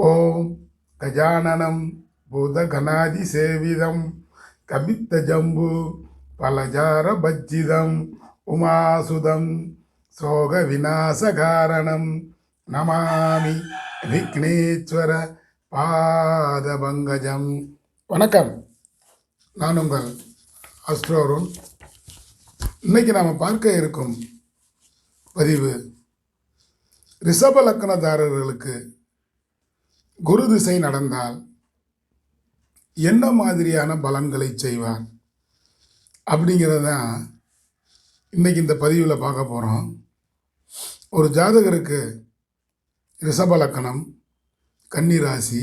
ஓம் கஜானனம் பூதகணாதிசேவிதம் கபித்தஜம்பு பலஜார பஜ்ஜிதம் உமாசுதம் சோக விநாசகாரணம் நமாமி விக்னேஸ்வர பாதபங்கஜம். வணக்கம். நான் உங்கள் அஸ்ட்ரோருன் இன்னைக்கு நாம் பார்க்க இருக்கும் பதிவு ரிஷப லக்கணதாரர்களுக்கு குரு திசை நடந்தால் என்ன மாதிரியான பலன்களை செய்வார் அப்படிங்கிறத தான் இன்னைக்கு இந்த பதிவில் பார்க்க போகிறோம் ஒரு ஜாதகருக்கு ரிஷபலக்கணம் கன்னிராசி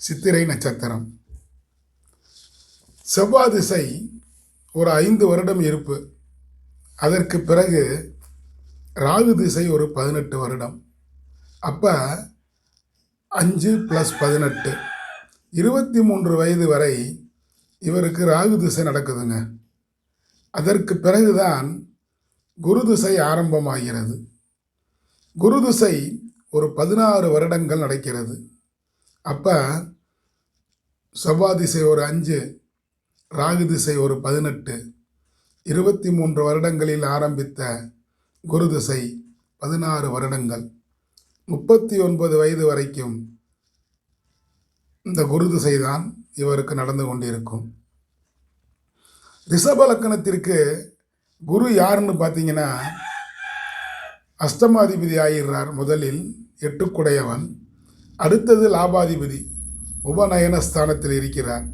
சித்திரை நட்சத்திரம். செவ்வாய் திசை ஒரு ஐந்து வருடம் இருப்பு. அதற்கு பிறகு ராகு திசை ஒரு பதினெட்டு வருடம். அப்போ அஞ்சு ப்ளஸ் பதினெட்டு. இருபத்தி மூன்று வயது வரை இவருக்கு ராகு திசை நடக்குதுங்க. அதற்கு பிறகுதான் குரு திசை ஆரம்பமாகிறது. குரு திசை ஒரு பதினாறு வருடங்கள் நடக்கிறது. அப்போ செவ்வாய் திசை ஒரு அஞ்சு ராகு திசை ஒரு பதினெட்டு. இருபத்தி மூன்று வருடங்களில் ஆரம்பித்த குரு திசை பதினாறு வருடங்கள். முப்பத்தி ஒன்பது வயது வரைக்கும் இந்த குரு திசை தான் இவருக்கு நடந்து கொண்டிருக்கும். ரிஷப லக்கணத்திற்கு குரு யாருன்னு பார்த்தீங்கன்னா அஷ்டமாதிபதி ஆகிறார் முதலில் எட்டுக்குடையவன். அடுத்தது லாபாதிபதி உபநயன ஸ்தானத்தில் இருக்கிறார்.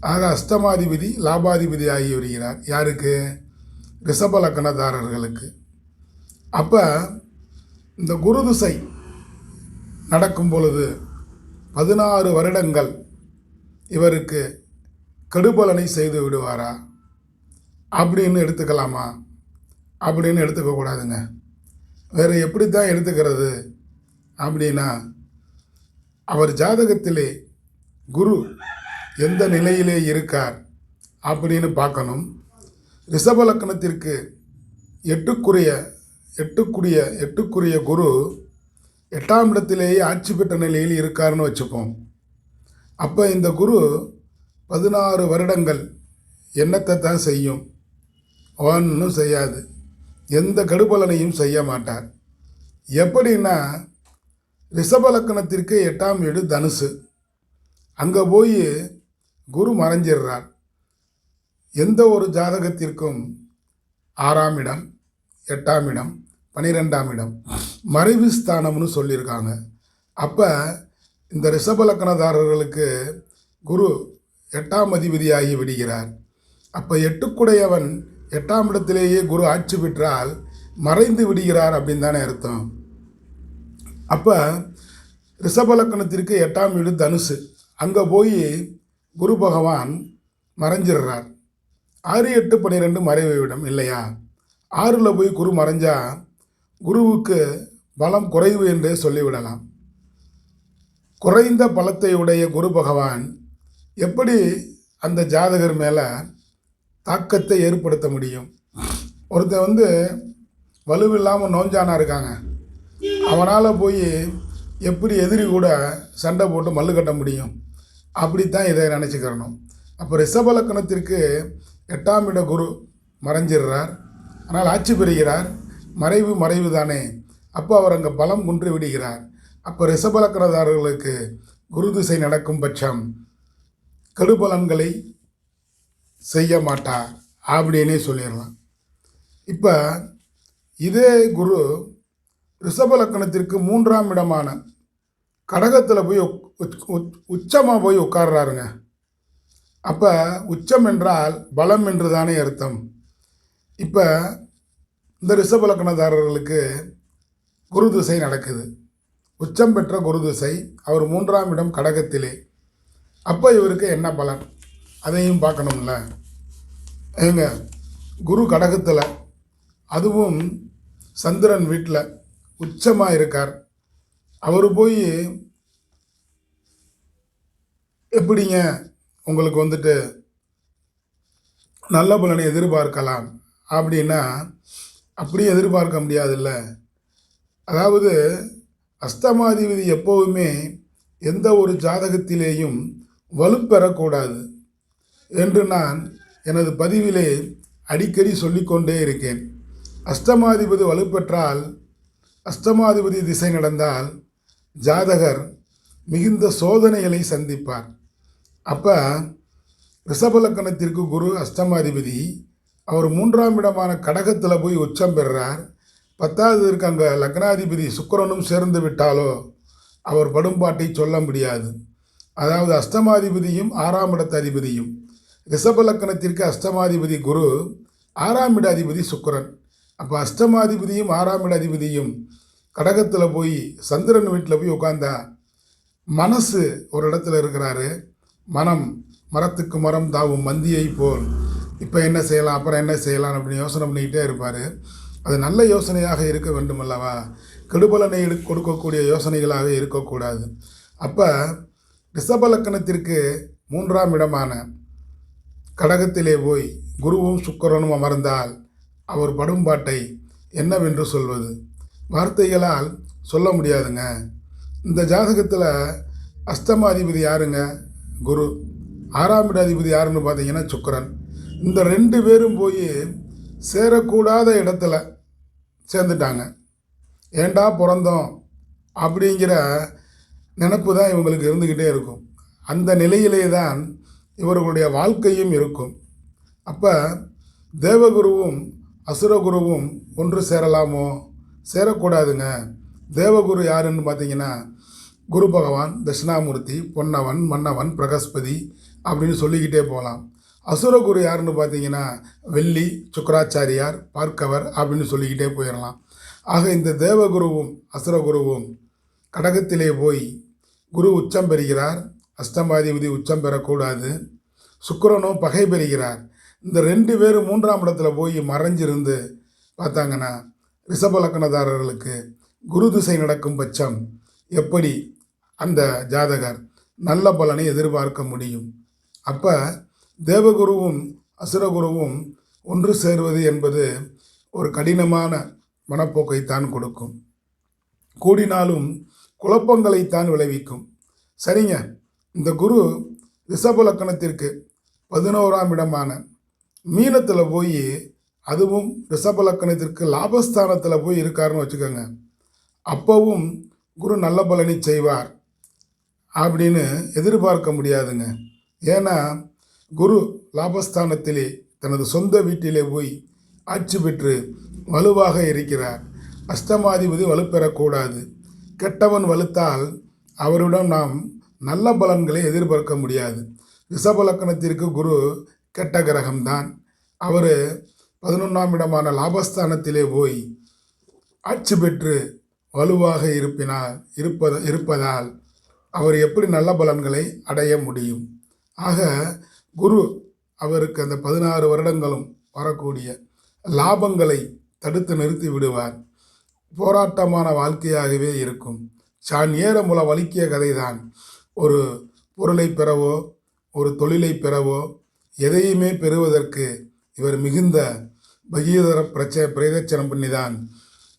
ஆக அஷ்டமாதிபதி லாபாதிபதி ஆகி வருகிறார். யாருக்கு? ரிஷப லக்கணதாரர்களுக்கு. அப்போ இந்த குரு திசை நடக்கும் பொழுது பதினாறு வருடங்கள் இவருக்கு கெடுபலனை செய்து விடுவாரா? அப்படின்னு எடுத்துக்கலாமா? அப்படின்னு எடுத்துக்கக்கூடாதுங்க வேறு எப்படி தான் எடுத்துக்கிறது? அப்படின்னா அவர் ஜாதகத்திலே குரு எந்த நிலையிலே இருக்கார் அப்படின்னு பார்க்கணும். ரிஷபலக்கணத்திற்கு எட்டுக்குரிய எட்டுக்குரிய எட்டுக்குரிய குரு எட்டாம் இடத்திலேயே ஆட்சி பெற்ற நிலையில் இருக்காருன்னு வச்சுப்போம். அப்போ இந்த குரு பதினாறு வருடங்கள் என்னத்தை தான் செய்யும்? ஒன்றும் செய்யாது. எந்த கடுபலனையும் செய்ய மாட்டார். எப்படின்னா ரிஷபலக்கணத்திற்கு எட்டாம் வீடு தனுசு. அங்கே போய் குரு மறைஞ்சிடுறார். எந்த ஒரு ஜாதகத்திற்கும் ஆறாம் இடம் எட்டாம் இடம். பனிரெண்டாம் இடம். மறைவு ஸ்தானம்னு சொல்லியிருக்காங்க. அப்போ இந்த ரிஷபலக்கணதாரர்களுக்கு குரு எட்டாம் அதிபதியாகி விடுகிறார். அப்போ எட்டுக்குடையவன் எட்டாம் இடத்திலேயே குரு ஆட்சி பெற்றால் மறைந்து விடுகிறார் அப்படின்னு தானே அர்த்தம். அப்போ ரிஷபலக்கணத்திற்கு எட்டாம் வீடு தனுசு. அங்கே போய் குரு பகவான் மறைஞ்சிடுறார். ஆறு எட்டு பன்னிரெண்டு மறைவு விடம் இல்லையா? ஆறில் போய் குரு மறைஞ்சால் குருவுக்கு பலம் குறைவு என்றே சொல்லிவிடலாம். குறைந்த பலத்தை உடைய குரு பகவான் எப்படி அந்த ஜாதகர் மேலே தாக்கத்தை ஏற்படுத்த முடியும்? ஒருத்தன் வந்து வலுவில்லாமல் நோஞ்சானா இருக்காங்க. அவனால் போய் எப்படி எதிரி கூட சண்டை போட்டு மல்லு கட்ட முடியும்? அப்படித்தான் இதை நினச்சிக்கிறணும். அப்போ ரிஷபலக்கணத்திற்கு எட்டாம் இட குரு மறைஞ்சிடுறார். ஆனால் ஆட்சி பெறுகிறார். மறைவு மறைவு தானே அப்போ அவர் அங்கே பலம் குன்று விடுகிறார். அப்போ ரிஷபலக்கணதாரர்களுக்கு குரு திசை நடக்கும் பட்சம் கெடுபலன்களை செய்ய மாட்டார் அப்படின்னே சொல்லிடலாம். இப்போ இதே குரு ரிஷபலக்கணத்திற்கு மூன்றாம் இடமான கடகத்தில் போய் உச்சமாக போய் உட்கார்றாருங்க. அப்போ உச்சம் என்றால் பலம் என்று தானே அர்த்தம். இப்போ இந்த ரிஷப லக்கணதாரர்களுக்கு குரு திசை நடக்குது. உச்சம் பெற்ற குரு திசை அவர் மூன்றாம் இடம் கடகத்திலே. அப்போ இவருக்கு என்ன பலன்? அதையும் பார்க்கணும்ல. எங்க குரு கடகத்தில் அதுவும் சந்திரன் வீட்டில் உச்சமாக இருக்கார். அவர் போய் எப்படிங்க உங்களுக்கு வந்துட்டு நல்ல பலனை எதிர்பார்க்கலாம்? அப்படின்னா அப்படி எதிர்பார்க்க முடியாதுல்ல. அதாவது அஸ்தமாதிபதி எப்போவுமே எந்த ஒரு ஜாதகத்திலேயும் வலுப்பெறக்கூடாது என்று நான் எனது பதிவிலே அடிக்கடி சொல்லிக்கொண்டே இருக்கேன். அஷ்டமாதிபதி வலுப்பெற்றால் அஷ்டமாதிபதி திசை நடந்தால் ஜாதகர் மிகுந்த சோதனைகளை சந்திப்பார். அப்போ ரிஷபலக்கணத்திற்கு குரு அஷ்டமாதிபதி அவர் மூன்றாம் இடமான கடகத்தில் போய் உச்சம் பெறுறார். பத்தாவது இருக்க அங்கே லக்னாதிபதி சுக்கரனும் சேர்ந்து விட்டாலோ அவர் படும்பாட்டை சொல்ல முடியாது. அதாவது அஷ்டமாதிபதியும் ஆறாம் இடத்த அதிபதியும். ரிஷபலக்கணத்திற்கு அஷ்டமாதிபதி குரு ஆறாம் இட அதிபதி சுக்கரன். அப்போ அஷ்டமாதிபதியும் ஆறாம் இட அதிபதியும் கடகத்தில் போய் சந்திரன் வீட்டில் போய் உட்காந்தா மனசு ஒரு இடத்துல இருக்கிறாரு. மனம் மரத்துக்கு மரம் தாவும் மந்தியை போல் இப்போ என்ன செய்யலாம் அப்புறம் என்ன செய்யலாம் அப்படின்னு யோசனை பண்ணிக்கிட்டே இருப்பார். அது நல்ல யோசனையாக இருக்க வேண்டும் அல்லவா கெடுபலனை கொடுக்கக்கூடிய யோசனைகளாக இருக்கக்கூடாது. அப்போ ரிஷபலக்கணத்திற்கு மூன்றாம் இடமான கடகத்திலே போய் குருவும் சுக்கரனும் அமர்ந்தால் அவர் படும்பாட்டை என்னவென்று சொல்வது? வார்த்தைகளால் சொல்ல முடியாதுங்க. இந்த ஜாதகத்தில் அஷ்டமாதிபதி யாருங்க? குரு. ஆறாம் இட அதிபதி யாருன்னு பார்த்தீங்கன்னா சுக்கிரன். இந்த ரெண்டு பேரும் போய் சேரக்கூடாத இடத்துல சேர்ந்துட்டாங்க. ஏண்டா பிறந்தோம்? அப்படிங்கிற நினப்பு தான் இவங்களுக்கு இருந்துக்கிட்டே இருக்கும். அந்த நிலையிலே தான் இவர்களுடைய வாழ்க்கையும் இருக்கும். அப்போ தேவகுருவும் அசுரகுருவும் ஒன்று சேரலாமோ? சேரக்கூடாதுங்க. தேவகுரு யாருன்னு பார்த்தீங்கன்னா குரு பகவான் தட்சிணாமூர்த்தி பொன்னவன் மன்னவன் பிரகஸ்பதி அப்படின்னு சொல்லிக்கிட்டே போகலாம். அசுரகுரு யாருன்னு பார்த்தீங்கன்னா வெள்ளி சுக்கராச்சாரியார் பார்க்கவர் அப்படின்னு சொல்லிக்கிட்டே போயிடலாம். ஆக இந்த தேவகுருவும் அசுரகுருவும் கடகத்திலே போய் குரு உச்சம் பெறுகிறார். அஷ்டமாதிபதி உச்சம் பெறக்கூடாது. சுக்கரனும் பகை பெறுகிறார். இந்த ரெண்டு பேரும் மூன்றாம் இடத்துல போய் மறைஞ்சிருந்து பார்த்தாங்கன்னா ரிஷபலக்கணதாரர்களுக்கு குரு திசை நடக்கும் பட்சம் எப்படி அந்த ஜாதகர் நல்ல பலனை எதிர்பார்க்க முடியும்? அப்போ தேவகுருவும் அசுரகுருவும் ஒன்று சேர்வது என்பது ஒரு கடினமான மனப்போக்கைத்தான் கொடுக்கும். கூடினாலும் குழப்பங்களைத்தான் விளைவிக்கும். சரிங்க. இந்த குரு ரிஷபலக்கணத்திற்கு பதினோராம் இடமான மீனத்தில் போய் அதுவும் ரிஷபலக்கணத்திற்கு லாபஸ்தானத்தில் போய் இருக்காருன்னு வச்சுக்கோங்க. அப்போவும் குரு நல்ல பலனை செய்வார். அப்படின்னு எதிர்பார்க்க முடியாதுங்க. ஏன்னா குரு லாபஸ்தானத்திலே தனது சொந்த வீட்டிலே போய் ஆட்சி பெற்று வலுவாக இருக்கிறார். அஷ்டமாதிபதி வலுப்பெறக்கூடாது. கெட்டவன் வலுத்தால் அவரிடம் நாம் நல்ல பலன்களை எதிர்பார்க்க முடியாது. ரிஷபலக்கணத்திற்கு குரு கெட்ட கிரகம்தான். அவர் பதினொன்றாம் இடமான லாபஸ்தானத்திலே போய் ஆட்சி பெற்று வலுவாக இருப்பினால் இருப்பத இருப்பதால் அவர் எப்படி நல்ல பலன்களை அடைய முடியும்? ஆக குரு அவருக்கு அந்த பதினாறு வருடங்களும் வரக்கூடிய லாபங்களை தடுத்து நிறுத்தி விடுவார். போராட்டமான வாழ்க்கையாகவே இருக்கும். சான் ஏற மூல வலிக்கிய கதைதான். ஒரு பொருளை பெறவோ ஒரு தொழிலை பெறவோ எதையுமே பெறுவதற்கு இவர் மிகுந்த பகீதர பிரச்ச பிரதட்சணம் பண்ணி தான்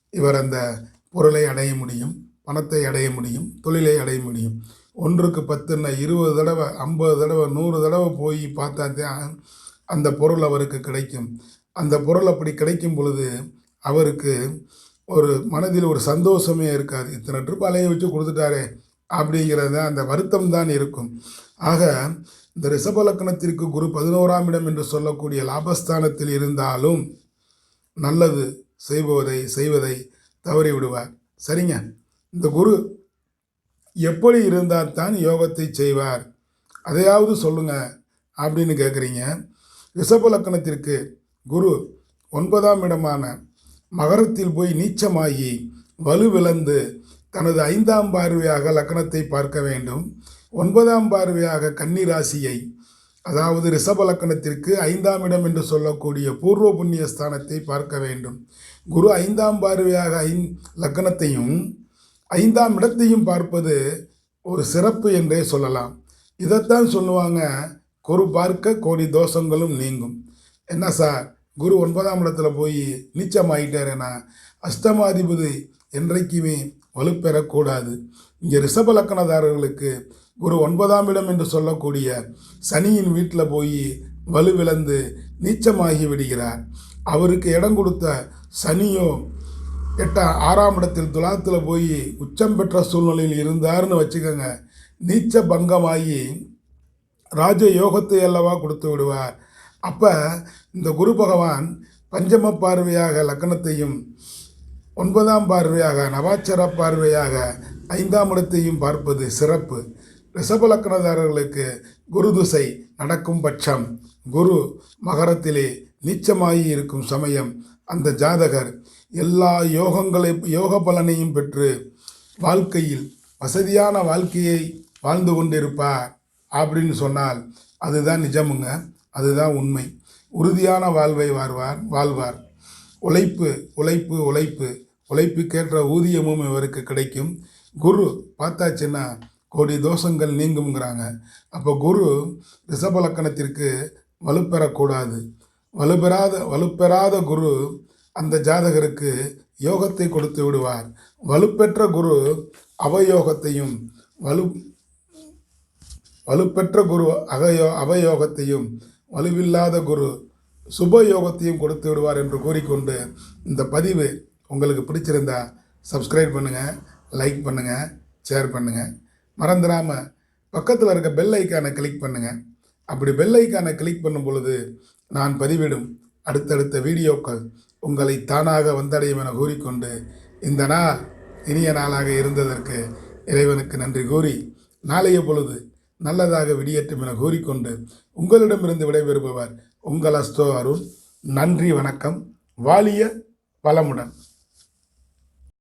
இவர் அந்த பொருளை அடைய முடியும் பணத்தை அடைய முடியும் தொழிலை அடைய முடியும். ஒன்றுக்கு பத்துன்னா இருபது தடவை ஐம்பது தடவை நூறு தடவை போய் பார்த்தா தான் அந்த பொருள் அவருக்கு கிடைக்கும். அந்த பொருள் அப்படி கிடைக்கும் பொழுது அவருக்கு ஒரு மனதில் ஒரு சந்தோஷமே இருக்காது. இத்தனை ட்ரிப் அலைய வச்சு கொடுத்துட்டாரே அப்படிங்கிறது அந்த வருத்தம் தான் இருக்கும். ஆக இந்த ரிஷபலக்கணத்திற்கு குரு பதினோராம் இடம் என்று சொல்லக்கூடிய லாபஸ்தானத்தில் இருந்தாலும் நல்லது செய்பவதை செய்வதை தவறி விடுவார் சரிங்க? இந்த குரு எப்படி இருந்தால் தான் யோகத்தை செய்வார்? அதையாவது சொல்லுங்க அப்படின்னு கேட்குறீங்க. ரிஷப லக்கணத்திற்கு குரு ஒன்பதாம் இடமான மகரத்தில் போய் நீச்சமாகி வலுவிழந்து தனது ஐந்தாம் பார்வையாக லக்கணத்தை பார்க்க வேண்டும். ஒன்பதாம் பார்வையாக கன்னி ராசியை அதாவது ரிஷப லக்கணத்திற்கு ஐந்தாம் இடம் என்று சொல்லக்கூடிய பூர்வ புண்ணிய ஸ்தானத்தை பார்க்க வேண்டும். குரு ஐந்தாம் பார்வையாக ஐந் லக்கணத்தையும் ஐந்தாம் இடத்தையும் பார்ப்பது ஒரு சிறப்பு என்றே சொல்லலாம். இதைத்தான் சொல்லுவாங்க குரு பார்க்க கோடி தோஷங்களும் நீங்கும். என்ன சார் குரு ஒன்பதாம் இடத்துல போய் நீச்சமாயிட்டாரேனா? அஷ்டமாதிபதி என்றைக்குமே வலுப்பெறக்கூடாது. இங்கே ரிஷப லக்கணதாரர்களுக்கு குரு ஒன்பதாம் இடம் என்று சொல்லக்கூடிய சனியின் வீட்டில் போய் வலுவிழந்து நீச்சமாகி விடுகிறார். அவருக்கு இடம் கொடுத்த சனியோ எட்டாம் ஆறாம் இடத்தில் துலாத்தில் போய் உச்சம் பெற்ற சூழ்நிலையில் இருந்தார்னு வச்சுக்கோங்க. நீச்ச பங்கமாகி ராஜ யோகத்தை அல்லவா கொடுத்து விடுவார். அப்போ இந்த குரு பகவான் பஞ்சம பார்வையாக லக்னத்தையும் ஒன்பதாம் பார்வையாக நவாச்சர பார்வையாக ஐந்தாம் இடத்தையும் பார்ப்பது சிறப்பு. ரிஷப குருதுசை குரு திசை நடக்கும் பட்சம். குரு மகரத்திலே நீச்சமாகி இருக்கும் சமயம் அந்த ஜாதகர் எல்லா யோகங்களை யோக பலனையும் பெற்று வாழ்க்கையில் வசதியான வாழ்க்கையை வாழ்ந்து கொண்டிருப்பார் அப்படின்னு சொன்னால் அதுதான் நிஜமுங்க. அதுதான் உண்மை. உறுதியான வாழ்வை வாழ்வார் வாழ்வார். உழைப்பு உழைப்பு உழைப்பு. உழைப்புக்கேற்ற ஊதியமும் இவருக்கு கிடைக்கும். குரு பார்த்தாச்சுன்னா கோடி தோஷங்கள் நீங்குங்கிறாங்க அப்போ குரு ரிஷபலக்கணத்திற்கு வலுப்பெறக்கூடாது. வலுப்பெறாத வலுப்பெறாத குரு அந்த ஜாதகருக்கு யோகத்தை கொடுத்து விடுவார். வலுப்பெற்ற குரு அவயோகத்தையும் வலு வலுப்பெற்ற குரு அகயோ அவயோகத்தையும் வலுவில்லாத குரு சுபயோகத்தையும் கொடுத்து விடுவார் என்று கூறிக்கொண்டு இந்த பதிவு உங்களுக்கு பிடிச்சிருந்தா சப்ஸ்கிரைப் பண்ணுங்கள் லைக் பண்ணுங்கள் ஷேர் பண்ணுங்கள் மறந்துடாமல் பக்கத்தில் இருக்க பெல் ஐக்கானை கிளிக் பண்ணுங்கள் அப்படி பெல் ஐக்கானை கிளிக் பண்ணும் பொழுது நான் பதிவிடும் அடுத்தடுத்த வீடியோக்கள் உங்களை தானாக வந்தடையும் என கூறிக்கொண்டு இந்த நாள் இனிய நாளாக இருந்ததற்கு இறைவனுக்கு நன்றி கூறி நாளைய பொழுது நல்லதாக விடியட்டும் என கூறிக்கொண்டு உங்களிடமிருந்து விடைபெறுபவர் உங்கள் அஸ்தோ அருண். நன்றி வணக்கம். வாலிய வளமுடன்